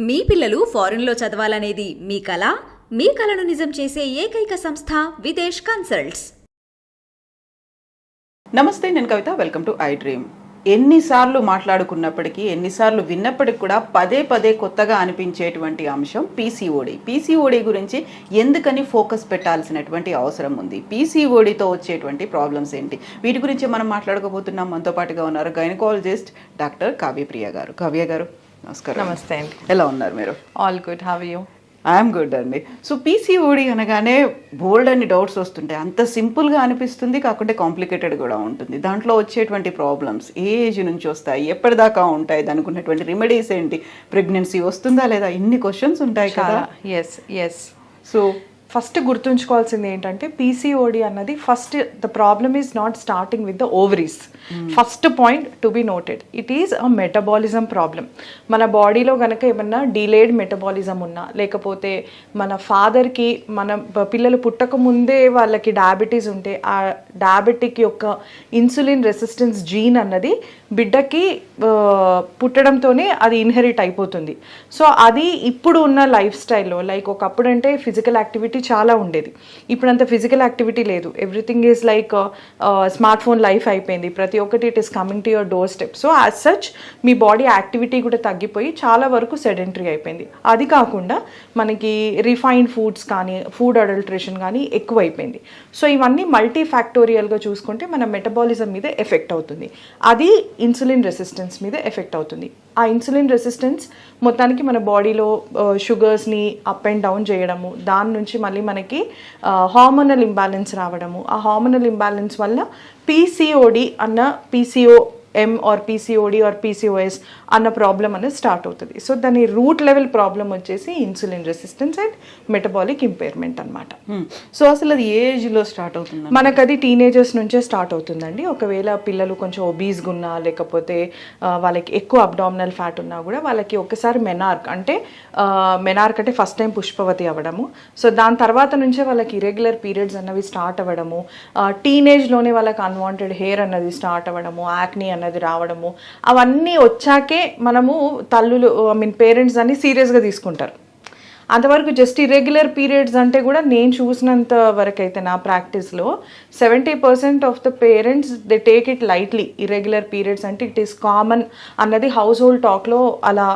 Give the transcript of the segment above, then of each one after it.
మీ పిల్లలు ఫారెన్లో చదవాలనేది మీ కల మీ కళను నిజం చేసే ఏకైక సంస్థ విదేశ్ కన్సల్ట్స్. నమస్తే నేను Kavitha. Welcome to I dream. ఎన్నిసార్లు మాట్లాడుకున్నప్పటికీ ఎన్నిసార్లు విన్నప్పటికీ కూడా పదే పదే కొత్తగా అనిపించేటువంటి అంశం పీసీఓడి. పీసీఓడి గురించి ఎందుకని ఫోకస్ పెట్టాల్సినటువంటి అవసరం ఉంది? పీసీఓడితో వచ్చేటువంటి ప్రాబ్లమ్స్ ఏంటి? వీటి గురించి మనం మాట్లాడుకోబోతున్నాం మనతో పాటుగా ఉన్నారు గైనకాలజిస్ట్ డాక్టర్ కావ్యప్రియ గారు. కావ్య గారు నమస్కారం. నమస్తే అండి. ఎలా ఉన్నారు మీరు? All good have you I'm good అండి. సో పీసీఓడి అనగానే బోల్డ్ అని డౌట్స్ వస్తుంటాయి. అంత సింపుల్గా అనిపిస్తుంది కాకుంటే కాంప్లికేటెడ్ కూడా ఉంటుంది. దాంట్లో వచ్చేటువంటి ప్రాబ్లమ్స్ ఏ ఏజ్ నుంచి వస్తాయి ఎప్పటిదాకా ఉంటాయి దానికి ఉన్నటువంటి రెమెడీస్ ఏంటి ప్రెగ్నెన్సీ వస్తుందా లేదా ఇన్ని క్వశ్చన్స్ ఉంటాయి కదా. ఎస్ ఎస్ సో ఫస్ట్ గుర్తుంచుకోవాల్సింది ఏంటంటే పీసీఓడి అన్నది first the problem is not starting with the ovaries first point to be noted it is a metabolism problem మన బాడీలో కనుక ఏమన్నా డిలేడ్ మెటబాలిజం ఉన్నా లేకపోతే మన ఫాదర్కి మన పిల్లలు పుట్టక ముందే వాళ్ళకి డయాబెటీస్ ఉంటే ఆ డయాబెటిక్ యొక్క ఇన్సులిన్ రెసిస్టెన్స్ జీన్ అన్నది బిడ్డకి పుట్టడంతోనే అది ఇన్హెరిట్ అయిపోతుంది. సో అది ఇప్పుడు ఉన్న లైఫ్ స్టైల్లో లైక్ ఒకప్పుడు అంటే ఫిజికల్ యాక్టివిటీ చాలా ఉండేది. ఇప్పుడు అంత ఫిజికల్ యాక్టివిటీ లేదు. Everything is like smartphone life అయిపోయింది. ప్రతి ఒక్కటి it is coming to your doorstep. So as such me body activity కూడా తగ్గిపోయి చాలా వరకు సెడెంటరీ అయిపోయింది. అది కాకుండా మనకి రిఫైన్డ్ ఫుడ్స్ కానీ ఫుడ్ అడల్ట్రేషన్ కానీ ఎక్కువైపోయింది. సో ఇవన్నీ మల్టీ ఫ్యాక్టోరియల్గా చూసుకుంటే మన మెటబాలిజం మీద ఎఫెక్ట్ అవుతుంది. అది ఇన్సులిన్ రెసిస్టెన్స్ మీద ఎఫెక్ట్ అవుతుంది. ఆ ఇన్సులిన్ రెసిస్టెన్స్ మొత్తానికి మన బాడీలో షుగర్స్ని అప్ అండ్ డౌన్ చేయడము దాని నుంచి మళ్ళీ మనకి హార్మోనల్ ఇంబ్యాలెన్స్ రావడము. ఆ హార్మోనల్ ఇంబ్యాలెన్స్ వల్ల పీసీఓడి అన్న PCO um or PCOD or PCOS అన్న ప్రాబ్లం అనేది స్టార్ట్ అవుతుంది. సో దాని రూట్ లెవెల్ ప్రాబ్లం వచ్చేసి insulin resistance and metabolic impairment అనమాట సో అసలు అది ఏ ఏజ్లో స్టార్ట్ అవుతుంది? మనకు అది టీనేజర్స్ నుంచే స్టార్ట్ అవుతుందండి. ఒకవేళ పిల్లలు కొంచెం ఒబీస్గా ఉన్నా లేకపోతే వాళ్ళకి ఎక్కువ అబ్డామినల్ ఫ్యాట్ ఉన్నా కూడా వాళ్ళకి ఒకసారి మెనార్క్ అంటే మెనార్క్ అంటే ఫస్ట్ టైం పుష్పవతి అవ్వడము. సో దాని తర్వాత నుంచే వాళ్ళకి ఇరెగ్యులర్ పీరియడ్స్ అన్నవి స్టార్ట్ అవ్వడము. టీనేజ్లోనే వాళ్ళకి అన్వాంటెడ్ హెయిర్ అన్నది స్టార్ట్ అవ్వడము యాక్ని అన్నది రావడము అవన్నీ వచ్చాకే మనము తల్లులు ఐ మీన్ పేరెంట్స్ అన్ని సీరియస్గా తీసుకుంటారు. అంతవరకు జస్ట్ ఇర్రెగ్యులర్ పీరియడ్స్ అంటే కూడా నేను చూసినంత వరకు అయితే నా ప్రాక్టీస్లో seventy percent of the parents they take it lightly irregular periods అంటే ఇట్ ఈస్ కామన్ అన్నది హౌస్ హోల్డ్ టాక్లో అలా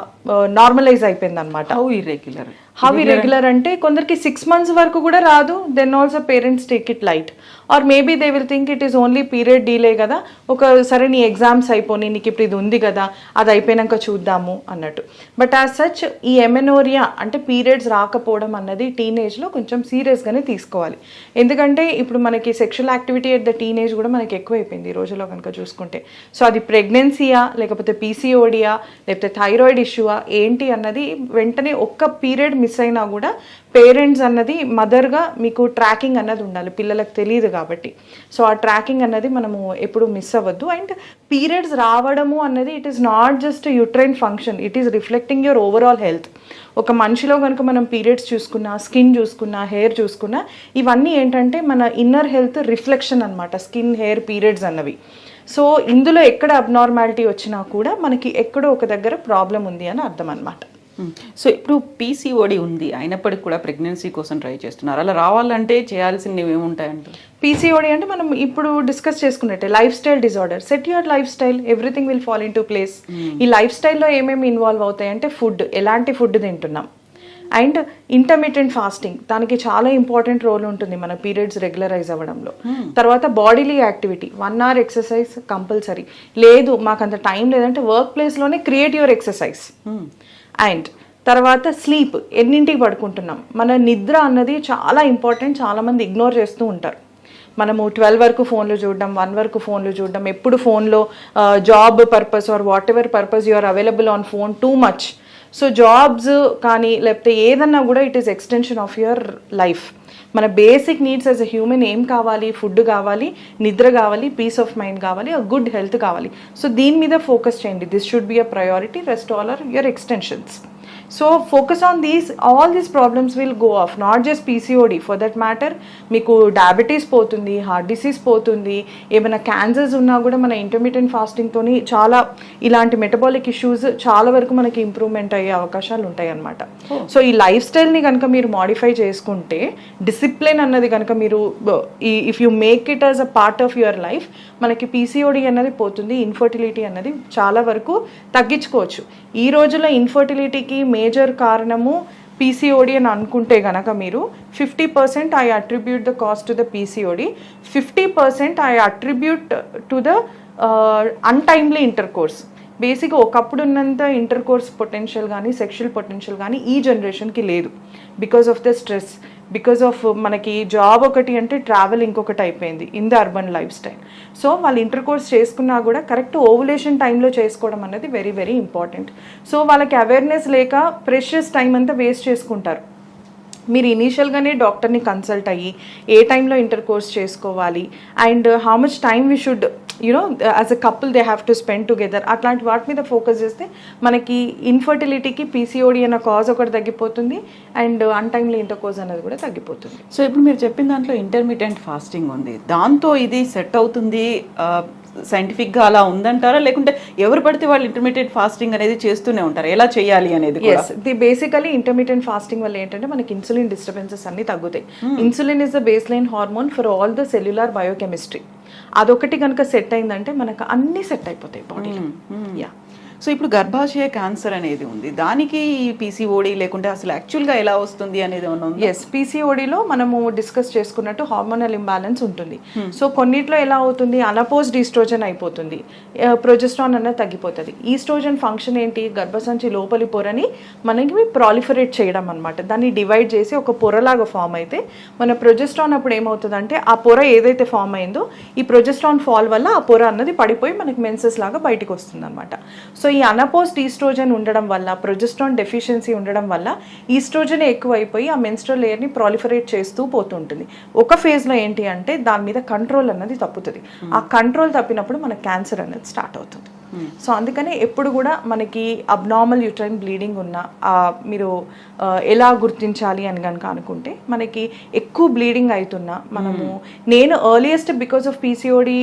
నార్మలైజ్ అయిపోయింది అనమాట ఇర్రెగ్యులర్ హౌ ఇరెగ్యులర్ అంటే కొందరికి సిక్స్ మంత్స్ వరకు కూడా రాదు then also parents take it light or maybe they will think it is only period delay కదా ఒక సరే నీ ఎగ్జామ్స్ అయిపోయి నీకు ఇప్పుడు ఇది ఉంది కదా అది అయిపోయినాక చూద్దాము అన్నట్టు. బట్ యాజ్ సచ్ ఈ ఎమెనోరియా అంటే పీరియడ్స్ రాకపోవడం అన్నది టీనేజ్లో కొంచెం సీరియస్గానే తీసుకోవాలి. ఎందుకంటే ఇప్పుడు మనకి sexual activity at the teenage కూడా మనకి ఎక్కువైపోయింది ఈ రోజుల్లో కనుక చూసుకుంటే. సో అది ప్రెగ్నెన్సీయా లేకపోతే పీసీఓడియా లేకపోతే థైరాయిడ్ ఇష్యూవా ఏంటి అన్నది వెంటనే ఒక్క పీరియడ్ మిస్ మిస్ అయినా కూడా పేరెంట్స్ అన్నది మదర్గా మీకు ట్రాకింగ్ అన్నది ఉండాలి. పిల్లలకు తెలియదు కాబట్టి. సో ఆ ట్రాకింగ్ అన్నది మనము ఎప్పుడు మిస్ అవ్వద్దు. అండ్ పీరియడ్స్ రావడము అన్నది it is not just uterine function it is reflecting your overall health ఒక మనిషిలో కనుక మనం పీరియడ్స్ చూసుకున్నా స్కిన్ చూసుకున్నా హెయిర్ చూసుకున్నా ఇవన్నీ ఏంటంటే మన ఇన్నర్ హెల్త్ రిఫ్లెక్షన్ అన్నమాట. స్కిన్ హెయిర్ పీరియడ్స్ అన్నవి. సో ఇందులో ఎక్కడ అబ్నార్మాలిటీ వచ్చినా కూడా మనకి ఎక్కడో ఒక దగ్గర ప్రాబ్లం ఉంది అని అర్థం అనమాట సో ఇప్పుడు పీసీఓడి ఉంది. అయినప్పటికీ కూడా ప్రెగ్నెన్సీ కోసం ట్రై చేస్తున్నారు. అలా రావాలంటే చేయాల్సినవి ఏముంటాయంటారు పీసీఓడి అంటే మనం ఇప్పుడు discuss చేసుకున్నట్టే lifestyle disorder set your lifestyle everything will fall into place ఈ లైఫ్ స్టైల్లో ఏమేమి ఇన్వాల్వ్ అవుతాయి అంటే ఫుడ్ ఎలాంటి ఫుడ్ తింటున్నాం? అండ్ ఇంటర్మీడియట్ ఫాస్టింగ్ దానికి చాలా ఇంపార్టెంట్ రోల్ ఉంటుంది మన పీరియడ్స్ రెగ్యులరైజ్ అవ్వడంలో. తర్వాత bodily activity one hour exercise compulsory లేదు మాకు అంత టైం లేదంటే వర్క్ ప్లేస్లోనే క్రియేట్ యువర్ ఎక్సర్సైజ్ అండ్ తర్వాత స్లీప్ ఎన్నింటికి పడుకుంటున్నాం? మన నిద్ర అన్నది చాలా ఇంపార్టెంట్ చాలామంది ఇగ్నోర్ చేస్తూ ఉంటారు. మనము ట్వెల్వ్ వరకు ఫోన్లు చూడడం వన్ వరకు ఫోన్లు చూడడం ఎప్పుడు ఫోన్లో job purpose or whatever purpose you are available on phone too much. So jobs కానీ లేకపోతే ఏదన్నా కూడా it is extension of your life. మన basic needs as a human ఏం కావాలి? ఫుడ్ కావాలి నిద్ర కావాలి పీస్ ఆఫ్ మైండ్ కావాలి ఆ గుడ్ హెల్త్ కావాలి. సో దీని మీద ఫోకస్ చేయండి. This should be a priority rest all are your extensions so focus on these all these problems will go off not just PCOD for that matter మీకు diabetes పోతుంది heart disease పోతుంది ఏమైనా cancers ఉన్నా కూడా మన intermediate ఫాస్టింగ్తోని చాలా ఇలాంటి metabolic issues చాలా వరకు మనకి ఇంప్రూవ్మెంట్ అయ్యే అవకాశాలు ఉంటాయి అన్నమాట సో ఈ లైఫ్ స్టైల్ని కనుక మీరు మాడిఫై చేసుకుంటే డిసిప్లిన్ అన్నది కనుక మీరు if you make it as a part of your life మనకి పీసీఓడి అన్నది పోతుంది ఇన్ఫర్టిలిటీ అన్నది చాలా వరకు తగ్గించుకోవచ్చు. ఈ రోజుల్లో ఇన్ఫర్టిలిటీకి మేజర్ కారణము పీసీఓడి అని అనుకుంటే గనక మీరు fifty percent I attribute the cost to the PCOD fifty percent I attribute to the untimely intercourse బేసిక్గా ఒకప్పుడు ఉన్నంత ఇంటర్ కోర్స్ పొటెన్షియల్ కానీ సెక్షువల్ పొటెన్షియల్ కానీ ఈ జనరేషన్కి లేదు. Because of the stress because of uh, మనకి జాబ్ ఒకటి అంటే ట్రావెల్ ఇంకొకటి అయిపోయింది in the urban lifestyle so వాళ్ళు ఇంటర్ కోర్స్ చేసుకున్నా కూడా కరెక్ట్ ఓవులేషన్ టైంలో చేసుకోవడం అనేది వెరీ వెరీ ఇంపార్టెంట్ సో వాళ్ళకి అవేర్నెస్ లేక ప్రెషియస్ టైం అంతా వేస్ట్ చేసుకుంటారు. మీరు ఇనీషియల్గానే డాక్టర్ని కన్సల్ట్ అయ్యి ఏ టైంలో ఇంటర్ కోర్స్ చేసుకోవాలి? And how much time we should you know as a couple they have to spend together అట్లాంటి వాటి మీద ఫోకస్ చేస్తే మనకి ఇన్ఫర్టిలిటీకి పీసీఓడి అన్న కాజ్ ఒకటి తగ్గిపోతుంది అండ్ అన్టైమ్లీ ఇంటర్ కోజ్ అనేది కూడా తగ్గిపోతుంది. సో ఇప్పుడు మీరు చెప్పిన దాంట్లో ఇంటర్మీడియట్ ఫాస్టింగ్ ఉంది. దాంతో ఇది సెట్ అవుతుంది సైంటిఫిక్గా అలా ఉందంటారా? లేకుంటే ఎవరు పడితే వాళ్ళు ఇంటర్మీడియట్ ఫాస్టింగ్ అనేది చేస్తూనే ఉంటారు. ఎలా చేయాలి అనేది ది బేసికలీ ఇంటర్మీడియట్ ఫాస్టింగ్ వల్ల ఏంటంటే మనకి ఇన్సులిన్ డిస్టర్బెన్సెస్ అన్ని తగ్గుతాయి. Insulin is the baseline hormone for all the cellular biochemistry అదొకటి కనుక సెట్ అయిందంటే మనకు అన్ని సెట్ అయిపోతాయి బాడీలో యా సో ఇప్పుడు గర్భాశయ క్యాన్సర్ అనేది ఉంది. దానికి ఈ పీసీఓడి లేకుంటే అసలు యాక్చువల్గా ఎలా వస్తుంది అనేది ఏమన్నా? ఎస్ పీసీఓడిలో మనము డిస్కస్ చేసుకున్నట్టు హార్మోనల్ ఇంబ్యాలెన్స్ ఉంటుంది. సో కొన్నిట్లో ఎలా అవుతుంది? అనపోజ్డ్ ఈస్ట్రోజన్ అయిపోతుంది. ప్రొజెస్ట్రాన్ అన్నది తగ్గిపోతుంది. ఈస్ట్రోజన్ ఫంక్షన్ ఏంటి? గర్భసంచి లోపలి పొరని మనకి ప్రాలిఫరేట్ చేయడం అనమాట దాన్ని డివైడ్ చేసి ఒక పొరలాగా ఫామ్ అయితే మన ప్రొజెస్ట్రాన్ అప్పుడు ఏమవుతుందంటే ఆ పొర ఏదైతే ఫామ్ అయిందో ఈ ప్రొజెస్ట్రాన్ ఫాల్ వల్ల ఆ పొర అన్నది పడిపోయి మనకి మెన్సెస్ లాగా బయటికి వస్తుంది అనమాట సో ఈ అనపోస్ట్ ఈస్ట్రోజన్ ఉండడం వల్ల ప్రొజెస్ట్రాన్ డెఫిషియన్సీ ఉండడం వల్ల ఈస్ట్రోజన్ ఎక్కువైపోయి ఆ మెన్స్ట్రల్ లేయర్ని ప్రాలిఫరేట్ చేస్తూ పోతుంటుంది. ఒక ఫేజ్లో ఏంటి అంటే దాని మీద కంట్రోల్ అన్నది తప్పుతుంది. ఆ కంట్రోల్ తప్పినప్పుడు మనకు క్యాన్సర్ అనేది స్టార్ట్ అవుతుంది. సో అందుకనే ఎప్పుడు కూడా మనకి అబ్నార్మల్ యూట్రైన్ బ్లీడింగ్ ఉన్న మీరు ఎలా గుర్తించాలి అని కనుక అనుకుంటే మనకి ఎక్కువ బ్లీడింగ్ అవుతున్నా మనము నేను ఎర్లియస్ట్ బికాస్ ఆఫ్ పీసీఓడి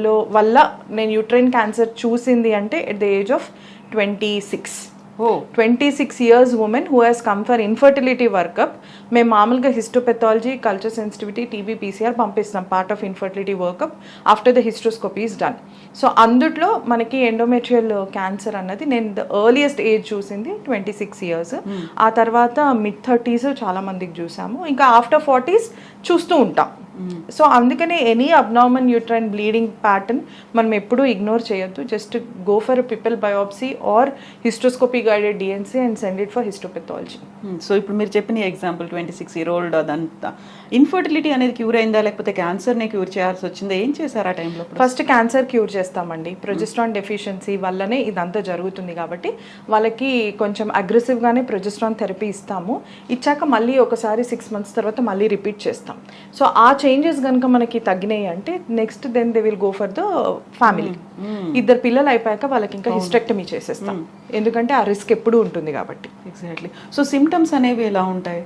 లో వల్ల నేను యూట్రైన్ క్యాన్సర్ చూసింది అంటే at the age of twenty six oh. Twenty six years women who has come for infertility workup మేము మామూలుగా histopathology culture sensitivity TB PCR పంపిస్తాం part of infertility workup after the hysteroscopy is done so అందుట్లో మనకి endometrial cancer అన్నది నేను the earliest age చూసింది twenty six years ఆ తర్వాత మిడ్ థర్టీస్ చాలా మందికి చూసాము. ఇంకా ఆఫ్టర్ ఫార్టీస్ చూస్తూ ఉంటాం. సో అందుకనే any abnormal uterine bleeding pattern మనం ఎప్పుడూ ఇగ్నోర్ చేయొద్దు. Just go for pipelle biopsy or hysteroscopy guided D and C and send it for histopathology so ఇప్పుడు మీరు చెప్పిన example twenty six year old అదంతా. ఇన్ఫర్టిలిటీ అనేది క్యూర్ అయిందా? లేకపోతే క్యాన్సర్ని క్యూర్ చేయాల్సి వచ్చిందా? ఏం చేశారు ఆ టైంలో ఫస్ట్ క్యాన్సర్ క్యూర్ చేస్తామండి. ప్రొజెస్ట్రాన్ డెఫిషియన్సీ వల్లనే ఇదంతా జరుగుతుంది కాబట్టి వాళ్ళకి కొంచెం అగ్రెసివ్గానే ప్రొజెస్ట్రాన్ థెరపీ ఇస్తాము. ఇచ్చాక మళ్ళీ ఒకసారి సిక్స్ మంత్స్ తర్వాత మళ్ళీ రిపీట్ చేస్తాం. సో ఆ చేంజెస్ కనుక మనకి తగ్గినాయి అంటే next then they will go for the family ఇద్దరు పిల్లలు అయిపోయాక వాళ్ళకి ఇంకా హిస్టెక్టమీ చేసేస్తాం. ఎందుకంటే ఆ రిస్క్ ఎప్పుడూ ఉంటుంది కాబట్టి. ఎగ్జాక్ట్లీ సో సిమ్టమ్స్ అనేవి ఎలా ఉంటాయి?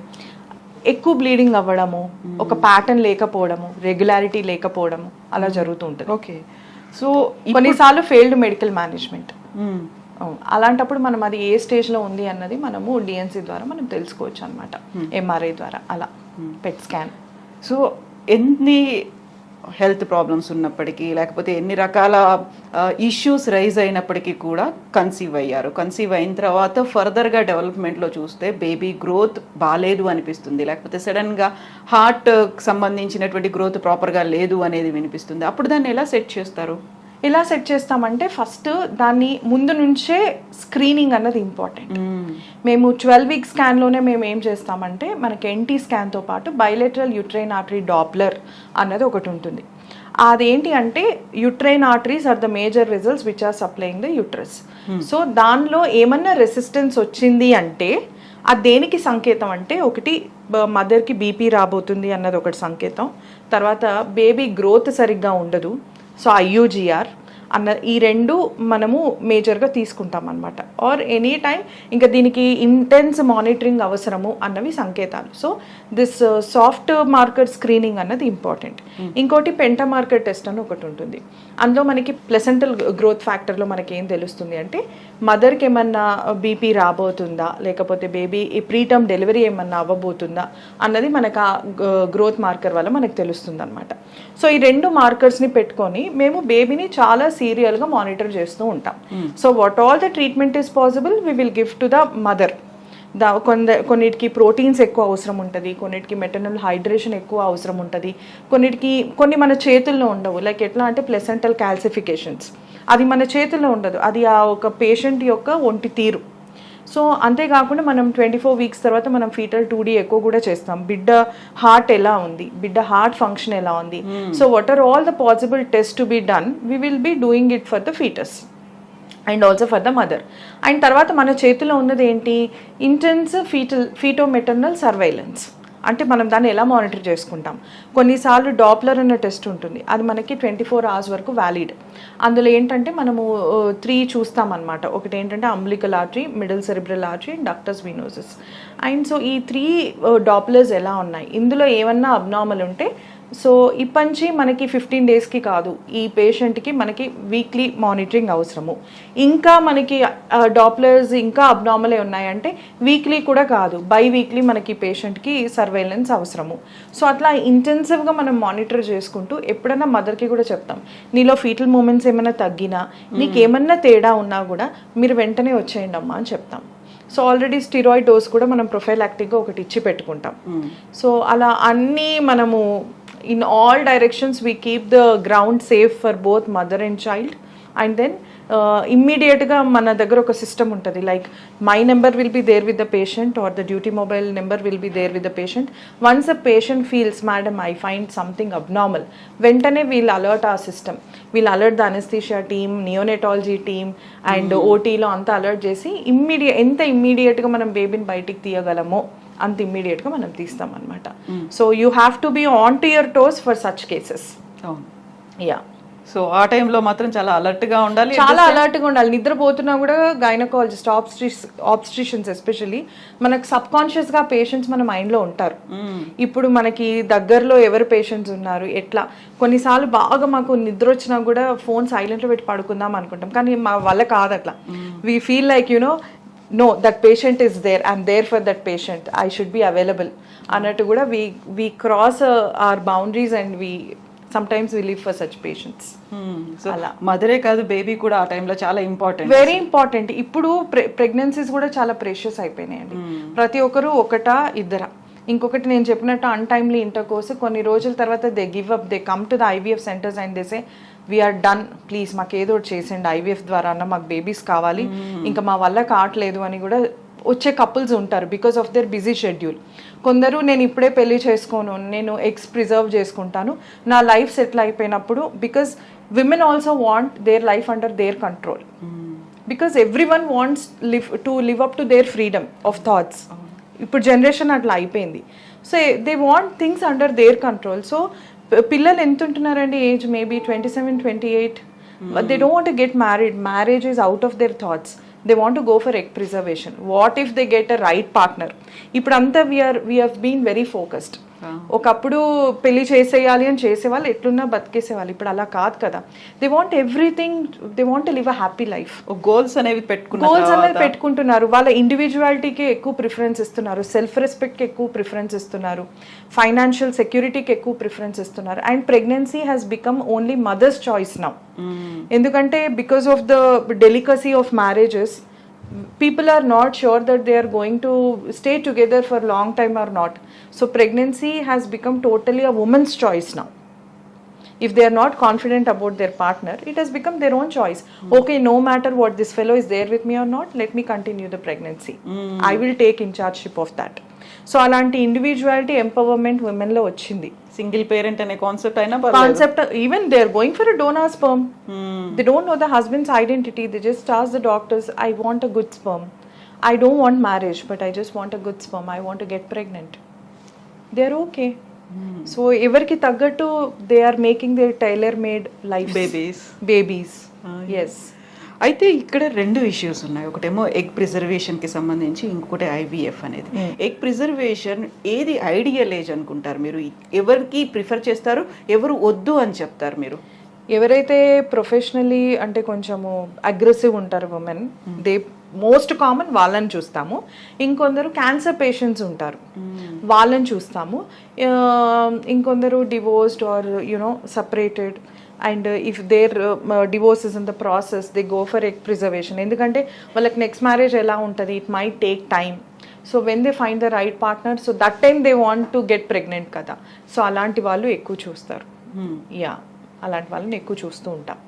ఎక్కువ బ్లీడింగ్ అవ్వడము ఒక ప్యాటర్న్ లేకపోవడము రెగ్యులారిటీ లేకపోవడము అలా జరుగుతూ ఉంటుంది. ఓకే సో కొన్నిసార్లు ఫెయిల్డ్ మెడికల్ మేనేజ్మెంట్ అలాంటప్పుడు మనం అది ఏ స్టేజ్లో ఉంది అన్నది మనము డిఎన్సీ ద్వారా మనం తెలుసుకోవచ్చు అనమాట ఎంఆర్ఐ ద్వారా అలా. పెట్ స్కాన్ సో ఎన్ని హెల్త్ ప్రాబ్లమ్స్ ఉన్నప్పటికీ లేకపోతే ఎన్ని రకాల ఇష్యూస్ రైజ్ అయినప్పటికీ కూడా కన్సీవ్ అయ్యారు. కన్సీవ్ అయిన తర్వాత ఫర్దర్గా డెవలప్మెంట్లో చూస్తే బేబీ గ్రోత్ బాగాలేదు అనిపిస్తుంది. లేకపోతే సడన్గా హార్ట్ సంబంధించినటువంటి గ్రోత్ ప్రాపర్గా లేదు అనేది వినిపిస్తుంది. అప్పుడు దాన్ని ఎలా సెట్ చేస్తారు? ఎలా సెట్ చేస్తామంటే ఫస్ట్ దాన్ని ముందు నుంచే స్క్రీనింగ్ అన్నది ఇంపార్టెంట్. మేము. ట్వెల్వ్ వీక్ స్కాన్లోనే మేము ఏం చేస్తామంటే మనకి ఎన్టీ స్కాన్తో పాటు బయలెటరల్ యుట్రైన్ ఆర్టరీ డాప్లర్ అన్నది ఒకటి ఉంటుంది. అదేంటి అంటే uterine arteries are the major results which are supplying the uterus so దానిలో ఏమన్నా రెసిస్టెన్స్ వచ్చింది అంటే అది దేనికి సంకేతం అంటే ఒకటి మదర్కి బీపీ రాబోతుంది అన్నది ఒకటి సంకేతం. తర్వాత బేబీ గ్రోత్ సరిగ్గా ఉండదు. సో ఐయూజిఆర్ అన్న ఈ రెండు మనము మేజర్గా తీసుకుంటాం అనమాట ఆర్ ఎనీ టైం ఇంకా దీనికి ఇంటెన్స్ మానిటరింగ్ అవసరము అన్నవి సంకేతాలు. So this soft marker screening అన్నది ఇంపార్టెంట్ ఇంకోటి పెంట మార్కర్ టెస్ట్ అని ఒకటి ఉంటుంది. అందులో మనకి ప్లెసెంటల్ గ్రోత్ ఫ్యాక్టర్లో మనకి ఏం తెలుస్తుంది అంటే మదర్కి ఏమన్నా బీపీ రాబోతుందా? లేకపోతే బేబీ ప్రీటర్మ్ డెలివరీ ఏమన్నా అవ్వబోతుందా? అన్నది మనకు ఆ గ్రోత్ మార్కర్ వల్ల మనకు తెలుస్తుంది అనమాట సో ఈ రెండు మార్కర్స్ని పెట్టుకొని మేము బేబీని చాలా సీరియల్గా మానిటర్ చేస్తూ ఉంటాం. So what all the treatment is possible we will give to the mother దా కొంద కొన్నిటికి ప్రోటీన్స్ ఎక్కువ అవసరం ఉంటుంది కొన్నిటికి మెటర్నల్ హైడ్రేషన్ ఎక్కువ అవసరం ఉంటుంది కొన్నిటికి కొన్ని మన చేతుల్లో ఉండవు. లైక్ ఎట్లా అంటే ప్లెసెంటల్ క్యాల్సిఫికేషన్స్ అది మన చేతుల్లో ఉండదు. అది ఆ ఒక పేషెంట్ యొక్క ఒంటి తీరు. సో అంతేకాకుండా మనం ట్వంటీ ఫోర్ వీక్స్ తర్వాత మనం ఫీటల్ టూ డీ ఎక్కువ కూడా చేస్తాం. బిడ్డ హార్ట్ ఎలా ఉంది? బిడ్డ హార్ట్ ఫంక్షన్ ఎలా ఉంది? So what are all the possible test to be done? We will be doing it for the fetus. And also for the mother. And తర్వాత మన చేతిలో ఉన్నది ఏంటి? ఇంటెన్స్ ఫీటల్ ఫీటోమెటర్నల్ సర్వైలెన్స్ అంటే మనం దాన్ని ఎలా మానిటర్ చేసుకుంటాం? కొన్నిసార్లు డాప్లర్ అన్న టెస్ట్ ఉంటుంది. అది మనకి ట్వంటీ ఫోర్ అవర్స్ వరకు వ్యాలిడ్ అందులో ఏంటంటే మనము త్రీ చూస్తామన్నమాట. ఒకటి ఏంటంటే umbilical artery middle cerebral artery and ductus venosus and so ఈ త్రీ డాప్లర్స్ ఎలా ఉన్నాయి? ఇందులో ఏమన్నా అబ్నార్మల్ ఉంటే సో ఇప్పంచి మనకి ఫిఫ్టీన్ డేస్కి కాదు. ఈ పేషెంట్కి మనకి వీక్లీ మానిటరింగ్ అవసరము. ఇంకా మనకి డాప్లర్స్ ఇంకా అబ్నార్మలే ఉన్నాయంటే వీక్లీ కూడా కాదు. బై వీక్లీ మనకి పేషెంట్కి సర్వేలెన్స్ అవసరము. సో అట్లా ఇంటెన్సివ్గా మనం మానిటర్ చేసుకుంటూ ఎప్పుడైనా మదర్కి కూడా చెప్తాం. నీలో ఫీటల్ మూమెంట్స్ ఏమైనా తగ్గినా నీకేమన్నా తేడా ఉన్నా కూడా మీరు వెంటనే వచ్చేయండి అమ్మా అని చెప్తాం. సో ఆల్రెడీ స్టిరాయిడ్ డోస్ కూడా మనం ప్రొఫైల్ యాక్టివ్గా ఒకటి ఇచ్చి పెట్టుకుంటాం. సో అలా అన్నీ మనము in all directions we keep the ground safe for both mother and child and then ఇమ్మీడియట్గా మన దగ్గర ఒక సిస్టమ్ ఉంటుంది like my number will be there with the patient or the duty mobile number will be there with the patient once a patient feels madam I find something abnormal వెంటనే we'll alert ఆ system we'll alert the anaesthesia team neonatology team and ఓటీలో అంతా alert చేసి immediate ఎంత ఇమ్మీడియట్గా మనం బేబీని బయటికి తీయగలమో అంత ఇమ్మీడియట్గా మనం తీస్తాం అనమాట so you have to be on to your toes for such cases yeah so ఆ టైంలో మాత్రం చాలా alert గా ఉండాలి. చాలా అలర్ట్గా ఉండాలి. నిద్రపోతున్నా కూడా గైనకాలజిస్ట్ ఆబ్స్ట్రిస్ ఆబ్స్ట్రిషన్స్ ఎస్పెషల్లీ మనకు సబ్ కాన్షియస్గా పేషెంట్స్ మన మైండ్లో ఉంటారు. ఇప్పుడు మనకి దగ్గరలో ఎవరు పేషెంట్స్ ఉన్నారు? ఎట్లా? కొన్నిసార్లు బాగా మాకు నిద్ర వచ్చినా కూడా ఫోన్ సైలెంట్లో పెట్టి పడుకుందాం అనుకుంటాం. కానీ మా వల్ల కాదు అట్లా we feel like you know no that patient is there I'm there for that patient I should be available అన్నట్టు కూడా we we cross our boundaries and we sometimes we live for such patients so మదరే కాదు baby కూడా ఆ టైంలో చాలా important very important ఇప్పుడు pregnancies కూడా చాలా ప్రెషియస్ అయిపోయినాయండి. ప్రతి ఒక్కరు ఒకట ఇద్దర? ఇంకొకటి నేను చెప్పినట్టు అన్టైమ్లీ ఇంటర్ కోర్స్ కొన్ని రోజుల తర్వాత they give up they come to the IVF centres and they say we're done please మాకు ఏదో చేసేయండి. ఐవీఎఫ్ ద్వారా మాకు బేబీస్ కావాలి. ఇంకా మా వల్ల కావట్లేదు అని కూడా వచ్చే కపుల్స్ ఉంటారు because of their busy schedule కొందరు నేను ఇప్పుడే పెళ్ళి చేసుకోను నేను ఎగ్స్ ప్రిజర్వ్ చేసుకుంటాను. నా లైఫ్ సెటిల్ అయిపోయినప్పుడు because women also want their life under their control because every one wants live to live up to their freedom of thoughts ఇప్పుడు జనరేషన్ అట్లా అయిపోయింది. So they want things under their control so పిల్లలు ఎంత ఉంటున్నారండి? Age maybe twenty seven twenty eight. They don't want get married marriage is out of their thoughts they want go for egg preservation what if they get a right partner ఇప్పుడు అంతా we're we been very focused ఒకప్పుడు పెళ్ళి చేసేయాలి అని చేసేవాళ్ళు ఎట్లున్నా బతికేసేవాళ్ళు. ఇప్పుడు అలా కాదు కదా. They want everything they want live a happy life goals అనేవి గోల్స్ అనేది పెట్టుకుంటున్నారు. వాళ్ళ ఇండివిజువాలిటీకి ఎక్కువ ప్రిఫరెన్స్ ఇస్తున్నారు. సెల్ఫ్ రెస్పెక్ట్కి ఎక్కువ ప్రిఫరెన్స్ ఇస్తున్నారు. ఫైనాన్షియల్ సెక్యూరిటీకి ఎక్కువ ప్రిఫరెన్స్ ఇస్తున్నారు. And pregnancy has become only mother's choice now ఎందుకంటే because of the delicacy of marriages people are not sure that they are going to stay together for long time or not so pregnancy has become totally a woman's choice now if they are not confident about their partner it has become their own choice okay no matter what this fellow is there with me or not let me continue the pregnancy i will take in chargeship of that so అలాంటి individuality empowerment ఉమెన్లో వచ్చింది single parent అనే concept అయినా. Concept even they are going for a donor sperm they don't know the husband's identity they just ask the doctors I want a good sperm I don't want marriage but I just want a good sperm I want get pregnant they are okay so ఎవరికి తగ్గట్టు they are making their tailor made life Babies. Babies yes అయితే ఇక్కడ రెండు issues ఉన్నాయి. ఒకటేమో egg ప్రిజర్వేషన్కి సంబంధించి ఇంకొకటి IVF అనేది. ఎగ్ ప్రిజర్వేషన్ ఏది ఐడియల్ ఏజ్ అనుకుంటారు మీరు? ఎవరికి ప్రిఫర్ చేస్తారు? ఎవరు వద్దు అని చెప్తారు మీరు? ఎవరైతే ప్రొఫెషనలీ అంటే కొంచెము అగ్రెసివ్ ఉంటారు ఉమెన్ దే మోస్ట్ కామన్ వాళ్ళని చూస్తాము. ఇంకొందరు క్యాన్సర్ పేషెంట్స్ ఉంటారు. వాళ్ళని చూస్తాము. ఇంకొందరు divorced or you know separated and if their divorce is in the process they go for egg preservation ఎందుకంటే వాళ్ళకి నెక్స్ట్ మ్యారేజ్ ఎలా ఉంటుంది? It might take time so when they find the right partner so that time they want to get pregnant కదా. So అలాంటి వాళ్ళు ఎక్కువ చూస్తారు. Yeah అలాంటి వాళ్ళని ఎక్కువ చూస్తూ ఉంటాం.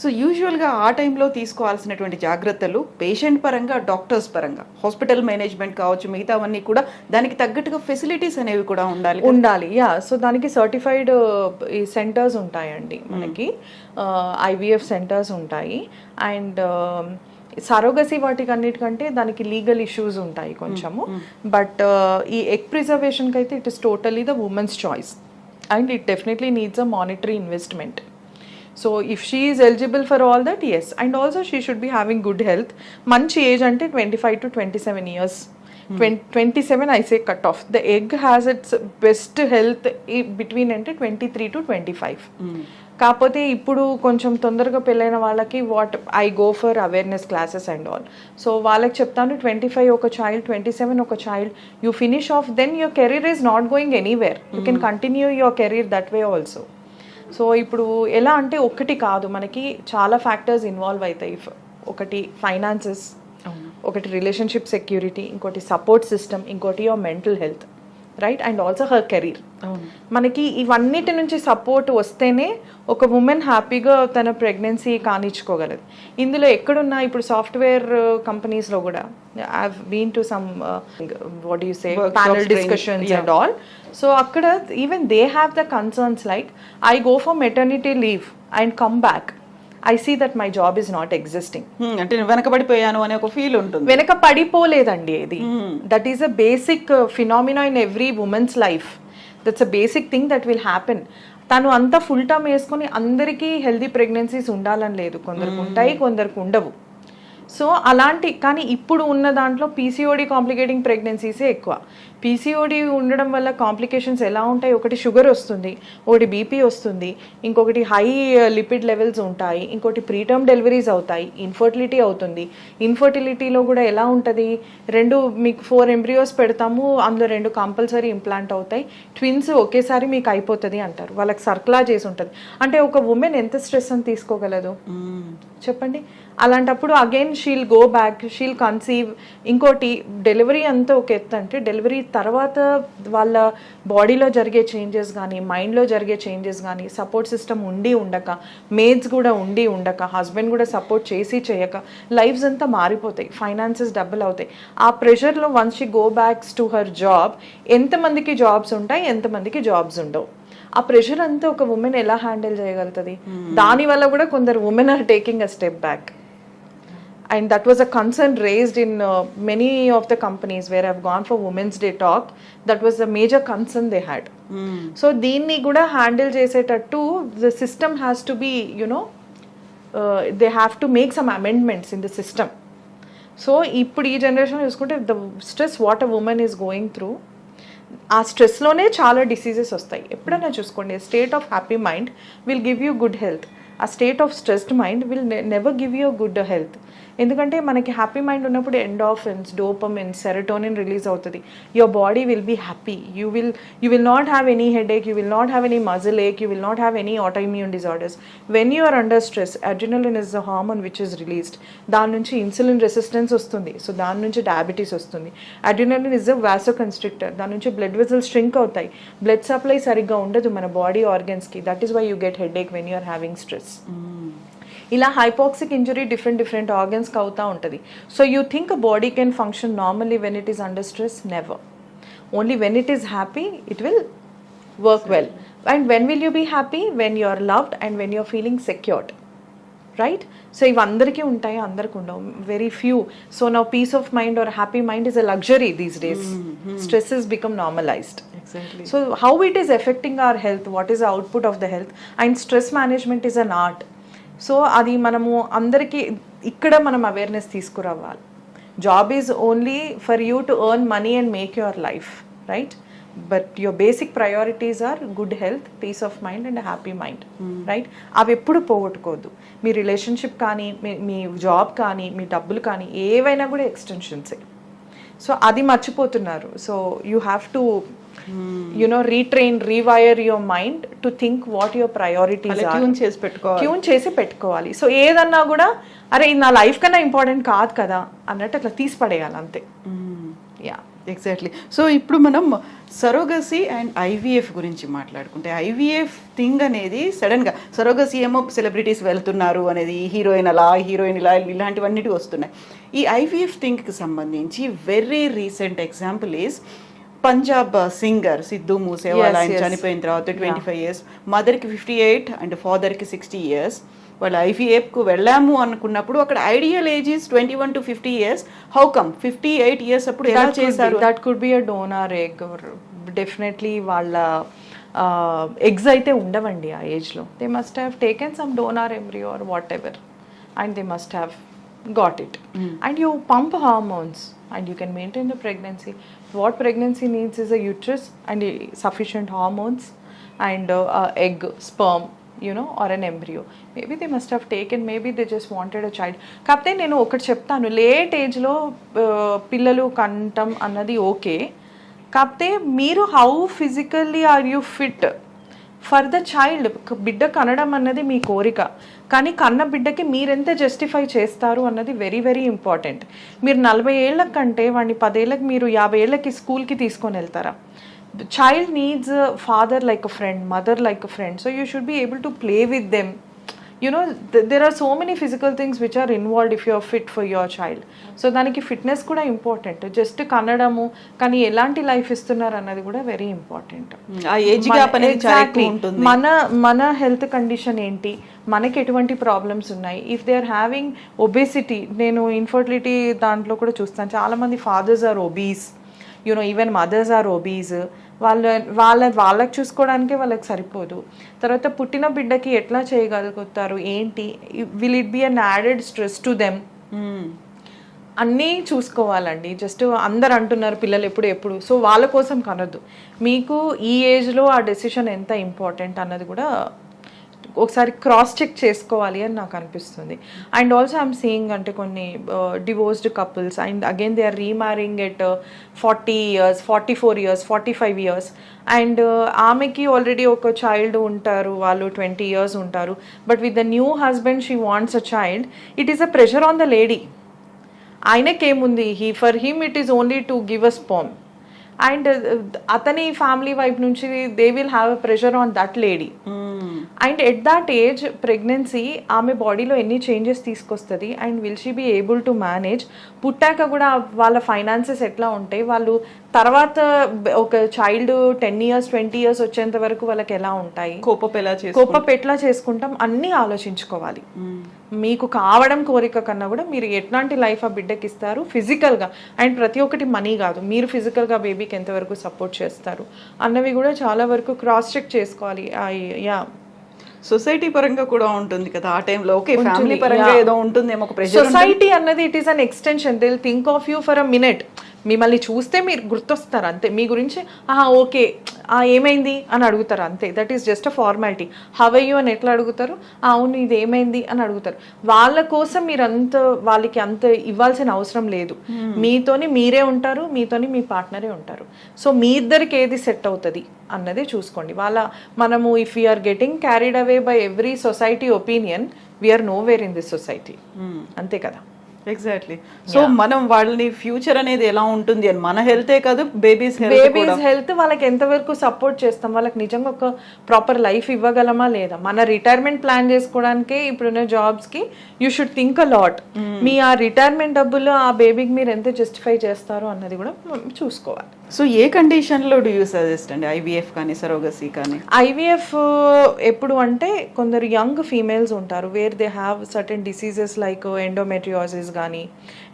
సో యూజువల్గా ఆ టైంలో తీసుకోవాల్సినటువంటి జాగ్రత్తలు పేషెంట్ పరంగా డాక్టర్స్ పరంగా హాస్పిటల్ మేనేజ్మెంట్ కావచ్చు మిగతావన్నీ కూడా దానికి తగ్గట్టుగా ఫెసిలిటీస్ అనేవి కూడా ఉండాలి? ఉండాలి. యా. సో దానికి సర్టిఫైడ్ ఈ సెంటర్స్ ఉంటాయండి మనకి. ఐవీఎఫ్ సెంటర్స్ ఉంటాయి. అండ్ సరోగసి వాటికి అన్నిటికంటే దానికి లీగల్ ఇష్యూస్ ఉంటాయి కొంచెము. బట్ ఈ ఎగ్ ప్రిజర్వేషన్కి అయితే it is totally the women's choice. And it definitely needs a monetary investment. So if she is eligible for all that yes and also she should be having good health మంచి age అంటే twenty five to twenty seven years twenty seven I say cut off the egg has its best health between అంటే twenty three to twenty five కాకపోతే ఇప్పుడు కొంచెం తొందరగా పెళ్ళైన వాళ్ళకి what I go for awareness classes and all so వాళ్ళకి చెప్తాను twenty five ఒక చైల్డ్ ట్వంటీ సెవెన్ ఒక child you finish off then your career is not going anywhere you can continue your career that way also so ఇప్పుడు ఎలా అంటే ఒక్కటి కాదు మనకి చాలా ఫ్యాక్టర్స్ ఇన్వాల్వ్ అవుతాయి. ఒకటి ఫైనాన్సెస్ ఒకటి రిలేషన్షిప్ సెక్యూరిటీ ఇంకోటి సపోర్ట్ సిస్టమ్ ఇంకోటి your mental health right and also her career మనకి ఇవన్నిటి నుంచి సపోర్ట్ వస్తేనే ఒక ఉమెన్ హ్యాపీగా తన ప్రెగ్నెన్సీ కానిచ్చుకోగలదు. ఇందులో ఎక్కడున్నా ఇప్పుడు సాఫ్ట్వేర్ కంపెనీస్లో కూడా. I been to some what you say panel discussions. And all so అక్కడ even they have the concerns like I go for maternity leave and come back I see that my job is not existing Hmm, అంటే వెనకబడిపోయాను అనే ఒక feel ఉంటుంది. వెనక పడిపోలేదండి ఇది that is a basic phenomena in every women's life that's a basic thing that will happen తను అంతా ఫుల్ టర్మ్ వేసుకొని అందరికీ హెల్దీ ప్రెగ్నెన్సీస్ ఉండాలని లేదు. కొందరికి ఉంటాయి కొందరికి ఉండవు. సో అలాంటి కానీ ఇప్పుడు ఉన్న దాంట్లో పీసీఓడి కాంప్లికేటింగ్ ప్రెగ్నెన్సీసే ఎక్కువ. పీసీఓడి ఉండడం వల్ల కాంప్లికేషన్స్ ఎలా ఉంటాయి? ఒకటి షుగర్ వస్తుంది ఒకటి బీపీ వస్తుంది ఇంకొకటి హై లిపిడ్ లెవెల్స్ ఉంటాయి ఇంకోటి ప్రీటర్మ్ డెలివరీస్ అవుతాయి ఇన్ఫర్టిలిటీ అవుతుంది. ఇన్ఫర్టిలిటీలో కూడా ఎలా ఉంటుంది? రెండు మీకు ఫోర్ ఎంబ్రియోస్ పెడతాము అందులో రెండు కంపల్సరీ ఇంప్లాంట్ అవుతాయి. ట్విన్స్ ఒకేసారి మీకు అయిపోతుంది అంటారు. వాళ్ళకి సర్క్లా చేసి ఉంటుంది. అంటే ఒక ఉమెన్ ఎంత స్ట్రెస్ అని తీసుకోగలదు? చెప్పండి. అలాంటప్పుడు again she'll go back she'll conceive ఇంకోటి డెలివరీ అంతా ఒక ఎత్తు అంటే డెలివరీ తర్వాత వాళ్ళ బాడీలో జరిగే చేంజెస్ కానీ మైండ్లో జరిగే చేంజెస్ కానీ సపోర్ట్ సిస్టమ్ ఉండి ఉండక మేడ్స్ కూడా ఉండి ఉండక హస్బెండ్ కూడా సపోర్ట్ చేసి చేయక లైఫ్స్ అంతా మారిపోతాయి ఫైనాన్సెస్ డబ్బులు అవుతాయి. ఆ ప్రెషర్లో once she go backs to her job ఎంతమందికి జాబ్స్ ఉంటాయి ఎంతమందికి జాబ్స్ ఉండవు. ఆ ప్రెషర్ అంతా ఒక ఉమెన్ ఎలా హ్యాండిల్ చేయగలుగుతుంది? దాని వల్ల కూడా కొందరు women are taking a step back and that was a concern raised in many of the companies where have gone for women's day talk that was the major concern they had so దీన్ని కూడా handle చేసేటట్టు the system has to be you know they have to make some amendments in the system so ఇప్పుడు ఈ generation చూసుకుంటే the stress what a woman is going through ఆ స్ట్రెస్లోనే చాలా diseases వస్తాయి. ఎప్పుడైనా చూసుకోండి state of happy mind will give you good health uh state of stressed mind will never give you good health ఎందుకంటే మనకి హ్యాపీ మైండ్ ఉన్నప్పుడు endorphins dopamine serotonin release అవుతుంది. Your body will be happy you will you will not have any headache you will not have any muscle ache you will not have any autoimmune disorders when you are under stress adrenaline is the hormone which is released దాని నుంచి insulin resistance వస్తుంది. So దాని నుంచి diabetes వస్తుంది. Adrenaline is a vasoconstrictor దాని నుంచి blood vessels స్ట్రింక్ అవుతాయి. Blood supply సరిగ్గా ఉండదు మన body ఆర్గన్స్కి that is why you get headache when you are having stress ఇలా హైపాక్సిక్ ఇంజరీ డిఫరెంట్ డిఫరెంట్ ఆర్గన్స్కి అవుతూ ఉంటుంది. So you think body can function normally when it is under stress never only when it is happy it will work well and when will you be happy when you are loved and when you are feeling secured right so ఇవి అందరికీ ఉంటాయి అందరికి ఉండవు. Very few so నా peace of mind or happy mind is a luxury these days stress is become normalized exactly So, how it is affecting our health, what is the output of the health, and stress management is an art. So అది మనము అందరికీ ఇక్కడ మనం awareness తీసుకురావాలి. Job is only for you to earn money and make your life right but your basic priorities are good health peace of mind and happy mind right అవి ఎప్పుడు పోగొట్టుకోవద్దు. మీ relationship కానీ మీ మీ job కానీ మీ డబ్బులు కానీ ఏవైనా కూడా ఎక్స్టెన్షన్సే సో అది మర్చిపోతున్నారు. So you have to you know retrain rewire your mind to think what your priorities tune చేసి పెట్టుకోవాలి. ట్యూన్ చేసి పెట్టుకోవాలి. సో ఏదన్నా కూడా అరే నా లైఫ్ కన్నా ఇంపార్టెంట్ కాదు కదా అన్నట్టు అట్లా తీసి పడేయాలి అంతే. యా ఎగ్జాక్ట్లీ సో ఇప్పుడు మనం సరోగసీ అండ్ ఐవీఎఫ్ గురించి మాట్లాడుకుంటే ఐవీఎఫ్ థింగ్ అనేది సడన్గా సరోగసీ ఏమో సెలబ్రిటీస్ వెళ్తున్నారు అనేది హీరోయిన్ అలా హీరోయిన్ ఇలా ఇలాంటివన్నిటి వస్తున్నాయి. ఈ ఐవీఎఫ్ థింగ్కి సంబంధించి very recent example is Punjab singer Sidhu Moosewala ఆయన. చనిపోయిన తర్వాత ట్వంటీ ఫైవ్ ఇయర్స్ మదర్కి ఫిఫ్టీ ఎయిట్ అండ్ ఫాదర్కి సిక్స్టీ ఇయర్స్ వాళ్ళు ఐవీఎఫ్కు వెళ్ళాము అనుకున్నప్పుడు అక్కడ ideal age is twenty one to fifty years how come fifty eight years అప్పుడు ఎలా చేశారు? That could be a donor egg definitely వాళ్ళ ఎగ్స్ అయితే ఉండవండి ఆ ఏజ్లో they must have taken some donor embryo or whatever and they must have got it. And you pump hormones. And you can maintain the pregnancy. What pregnancy needs is a uterus and sufficient hormones and egg sperm you know or an embryo maybe they must have take and maybe they just wanted a child కాకపోతే నేను ఒకటి చెప్తాను late ఏజ్లో పిల్లలు కంటం అన్నది okay కాకపోతే మీరు how physically are you fit for the child బిడ్డ కనడం అన్నది మీ కోరిక. కానీ కన్న బిడ్డకి మీరెంత జస్టిఫై చేస్తారు అన్నది వెరీ వెరీ ఇంపార్టెంట్ మీరు నలభై ఏళ్ళ కంటే వాడిని పదేళ్ళకి మీరు యాభై ఏళ్ళకి స్కూల్కి తీసుకొని వెళ్తారా? Child needs father like a friend mother like a friend so you should be able to play with them you know th- there are so many physical things which are involved if you are fit for your child. So దానికి fitness కూడా important just కనడము కానీ ఎలాంటి life ఇస్తున్నారు అన్నది కూడా very important మన మన హెల్త్ కండిషన్ ఏంటి? మనకి ఎటువంటి ప్రాబ్లమ్స్ ఉన్నాయి? If they are having obesity నేను ఇన్ఫర్టిలిటీ దాంట్లో కూడా చూస్తాను. చాలా మంది fathers are obese you know even mothers are obese వాళ్ళ వాళ్ళ వాళ్ళకి చూసుకోవడానికే వాళ్ళకి సరిపోదు. తర్వాత పుట్టిన బిడ్డకి ఎట్లా చేయగలుగుతారు? ఏంటి? Will it be an added stress to them. అన్నీ చూసుకోవాలండి. జస్ట్ అందరు అంటున్నారు పిల్లలు ఎప్పుడు ఎప్పుడు. సో వాళ్ళ కోసం కనొద్దు. మీకు ఈ ఏజ్లో ఆ డెసిషన్ ఎంత ఇంపార్టెంట్ అన్నది కూడా ఒకసారి క్రాస్ చెక్ చేసుకోవాలి అని నాకు అనిపిస్తుంది. అండ్ ఆల్సో ఐఎమ్ సీయింగ్ అంటే కొన్ని divorced couples and again they are remarrying at forty years forty four years forty five years and ఆమెకి ఆల్రెడీ ఒక చైల్డ్ ఉంటారు వాళ్ళు ట్వంటీ ఇయర్స్ ఉంటారు. But with the new husband she wants a child it is a pressure on the lady ఆయనకేముంది? He for him it is only to give a sperm and అతని family వైపు నుంచి they will have a pressure on that lady. And at that age pregnancy ఆమె బాడీలో ఎన్ని changes తీసుకొస్తుంది? And will she be able to manage పుట్టాక కూడా వాళ్ళ ఫైనాన్సెస్ ఎట్లా ఉంటాయి? వాళ్ళు తర్వాత ఒక child ten years twenty years వచ్చేంత వరకు వాళ్ళకి ఎలా ఉంటాయి? కోపప్ ఎలా కోపప్ ఎట్లా చేసుకుంటాం? అన్నీ ఆలోచించుకోవాలి. మీకు కావడం కోరిక కన్నా కూడా మీరు ఎట్లాంటి లైఫ్ ఆ బిడ్డకి ఇస్తారు? ఫిజికల్గా అండ్ ప్రతి ఒక్కటి మనీ కాదు. మీరు ఫిజికల్గా బేబీకి ఎంతవరకు సపోర్ట్ చేస్తారు? అన్నవి కూడా చాలా వరకు క్రాస్ చెక్ చేసుకోవాలి. యా. సొసైటీ పరంగా కూడా ఉంటుంది కదా ఆ టైంలో ఓకే ఫ్యామిలీ పరంగా ఏదో ఒక ప్రెషర్ సొసైటీ అన్నది it is an extension they'll think of you for a minute మిమ్మల్ని చూస్తే మీరు గుర్తొస్తారు అంతే. మీ గురించి ఆహా ఓకే ఆ ఏమైంది? అని అడుగుతారు అంతే. That is just a formality have you అని ఎట్లా అడుగుతారు? "ఆ, అవును ఇది ఏమైంది? అని అడుగుతారు. వాళ్ళ కోసం మీరు అంత వాళ్ళకి అంత ఇవ్వాల్సిన అవసరం లేదు. మీతోని మీరే ఉంటారు మీతోని మీ పార్ట్నరే ఉంటారు. సో మీ ఇద్దరికి ఏది సెట్ అవుతుంది అన్నదే చూసుకోండి. వాళ్ళ మనము if you're getting carried away by every society opinion we're nowhere in this society అంతే కదా. ఎగ్జాక్ట్లీ సో మనం వాళ్ళని ఫ్యూచర్ అనేది ఎలా ఉంటుంది అని మన హెల్తే కాదు బేబీస్ హెల్త్ బేబీస్ హెల్త్ వాళ్ళకి ఎంతవరకు సపోర్ట్ చేస్తాం? వాళ్ళకి నిజంగా ఒక ప్రాపర్ లైఫ్ ఇవ్వగలమా లేదా? మన రిటైర్మెంట్ ప్లాన్ చేసుకోవడానికే ఇప్పుడున్న జాబ్స్కి you should think a lot మీ ఆ రిటైర్మెంట్ డబ్బులు ఆ బేబీకి మీరు ఎంత జస్టిఫై చేస్తారు అన్నది కూడా చూసుకోవాలి. సో ఏ కండిషన్లో డూ యూ సజెస్ట్ అండి? ఐవీఎఫ్ కానీ సరోగసీ కానీ? ఐవీఎఫ్ ఎప్పుడు అంటే కొందరు యంగ్ ఫీమేల్స్ ఉంటారు where they have certain diseases like endometriosis కానీ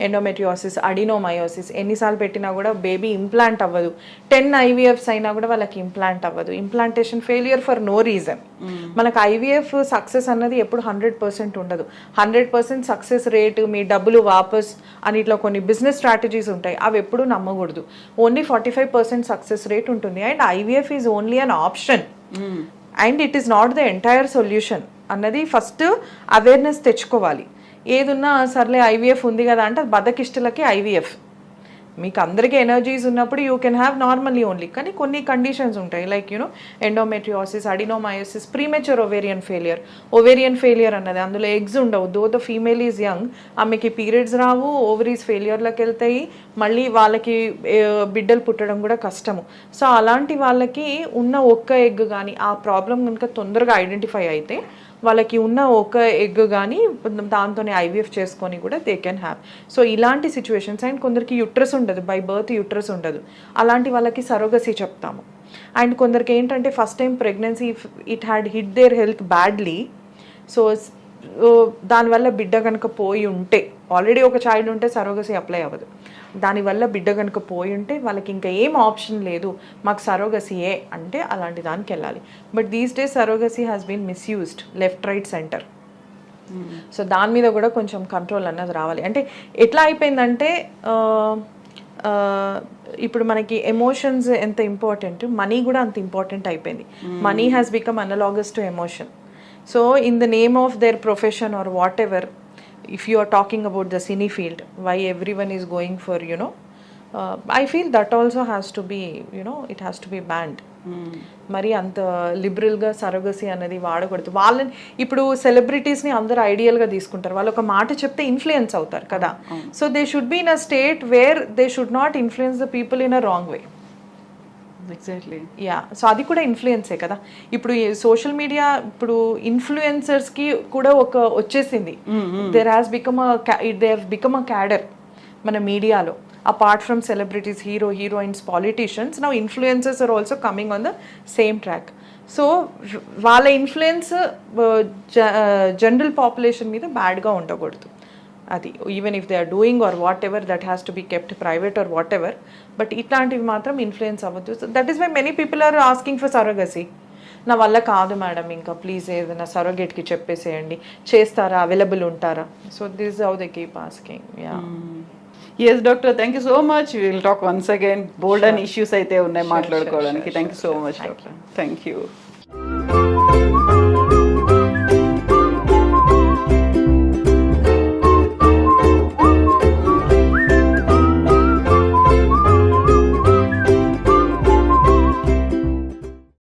ఎండోమెట్రియోసిస్ అడినోమయోసిస్ ఎన్నిసార్లు పెట్టినా కూడా బేబీ ఇంప్లాంట్ అవ్వదు. టెన్ ఐవీఎఫ్స్ అయినా కూడా వాళ్ళకి ఇంప్లాంట్ అవ్వదు. Implantation failure for no reason మనకు ఐవీఎఫ్ సక్సెస్ అన్నది ఎప్పుడు హండ్రెడ్ పర్సెంట్ ఉండదు. హండ్రెడ్ పర్సెంట్ సక్సెస్ రేట్ మీ డబ్బులు వాపస్ అని ఇట్లా కొన్ని బిజినెస్ స్ట్రాటజీస్ ఉంటాయి. అవి ఎప్పుడు నమ్మకూడదు. Only forty five percent success rate ఉంటుంది. And IVF is only an option and it is not the entire solution అన్నది ఫస్ట్ అవేర్నెస్ తెచ్చుకోవాలి. ఏదున్నా సర్లే ఐవీఎఫ్ ఉంది కదా అంటే బద్దకిష్టలకి ఐవీఎఫ్ మీకు అందరికీ ఎనర్జీస్ ఉన్నప్పుడు you can have normally only కానీ కొన్ని కండిషన్స్ ఉంటాయి. Like you know endometriosis adenomyosis premature ovarian failure ovarian failure అన్నది అందులో ఎగ్స్ ఉండవు. Though the female is young ఆమెకి పీరియడ్స్ రావు ఓవరీస్ ఫెయిలియర్లోకి వెళ్తాయి. మళ్ళీ వాళ్ళకి బిడ్డలు పుట్టడం కూడా కష్టము. సో అలాంటి వాళ్ళకి ఉన్న ఒక్క ఎగ్ కానీ ఆ ప్రాబ్లం కనుక తొందరగా ఐడెంటిఫై అయితే వాళ్ళకి ఉన్న ఒక ఎగ్ కానీ దాంతోనే ఐవీఎఫ్ చేసుకొని కూడా దే కెన్ హ్యావ్ సో ఇలాంటి సిచ్యువేషన్స్ అండ్ కొందరికి యుట్రస్ ఉండదు బై బర్త్ యుట్రస్ ఉండదు. అలాంటి వాళ్ళకి సరోగసీ చెప్తాము. అండ్ కొందరికి ఏంటంటే first time pregnancy it had hit their health badly so దానివల్ల బిడ్డ కనుక పోయి ఉంటే ఆల్రెడీ ఒక చైల్డ్ ఉంటే సరోగసీ అప్లై అవ్వదు. దానివల్ల బిడ్డ కనుక పోయి ఉంటే వాళ్ళకి ఇంకా ఏం ఆప్షన్ లేదు. మాకు సరోగసీయే అంటే అలాంటి దానికి వెళ్ళాలి. But these days surrogacy has been misused left right centre so దాని మీద కూడా కొంచెం కంట్రోల్ అన్నది రావాలి. అంటే ఎట్లా అయిపోయిందంటే ఇప్పుడు మనకి ఎమోషన్స్ ఎంత ఇంపార్టెంట్ మనీ కూడా అంత ఇంపార్టెంట్ అయిపోయింది. Money has become analogous to emotion so in the name of their profession or whatever if you are talking about the cine field why everyone is going for you know I feel that also has to be you know it has to be banned మరి అంత లిబరల్గా surrogacy అనేది వాడకూడదు. వాళ్ళని ఇప్పుడు సెలబ్రిటీస్ని అందరూ ఐడియల్గా తీసుకుంటారు. వాళ్ళు ఒక మాట చెప్తే ఇన్ఫ్లుయెన్స్ అవుతారు కదా. So they should be in a state where they should not influence the people in a wrong way exactly yeah so అది కూడా ఇన్ఫ్లుయెన్సే కదా. ఇప్పుడు సోషల్ మీడియా ఇప్పుడు ఇన్ఫ్లుయెన్సర్స్కి కూడా ఒక వచ్చేసింది. There has become they have become a cadre మన మీడియాలో apart from celebrities hero heroines politicians now influencers are also coming on the same track so వాళ్ళ ఇన్ఫ్లుయెన్స్ జనరల్ పాపులేషన్ మీద బ్యాడ్గా ఉండకూడదు. అది even if they are doing or whatever that has to be kept private or whatever but ఇట్లాంటివి మాత్రం influence అవ్వద్దు. That is why many people are asking for surrogacy నా వల్ల కాదు మేడం ఇంకా ప్లీజ్ ఏదైనా సరోగేట్కి చెప్పేసేయండి. చేస్తారా? అవైలబుల్ ఉంటారా? So this how they keep asking yeah yes doctor thank you so much will talk once again bold and issues అయితే ఉన్నాయి మాట్లాడుకోవడానికి. Thank you so much doctor thank you